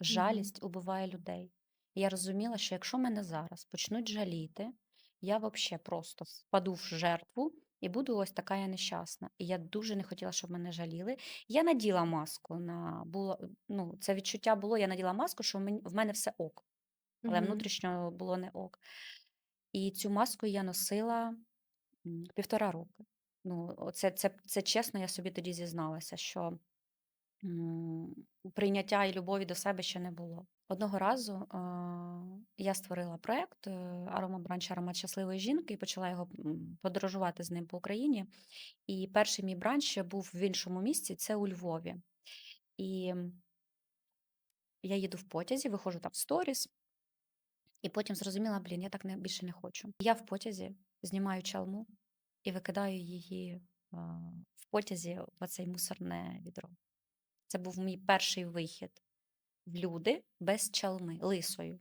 Жалість убиває людей. І я розуміла, що якщо мене зараз почнуть жаліти, я вообще просто впаду в жертву і буду ось така я нещасна. І я дуже не хотіла, щоб мене жаліли. Я наділа маску на було ну, це відчуття було, я наділа маску, що в мен в мене все ок, але внутрішньо було не ок. І цю маску я носила, 1,5 роки. Ну, оце це це чесно, я собі тоді зізналася, що, прийняття і любові до себе ще не було. Одного разу, а, я створила проект, е, "Аромабранч", "Аромат щасливої жінки" і почала його, подорожувати з ним по Україні. І перший мій бранч був в іншому місці, це у Львові. І я їду в потязі, виходжу там в сторіс і потім зрозуміла: "Блін, я так не більше не хочу". Я в потязі знімаю чалму і викидаю її, а, в потязі в оце мусорне відро. Це був мій перший вихід в люди без чалми, лисою.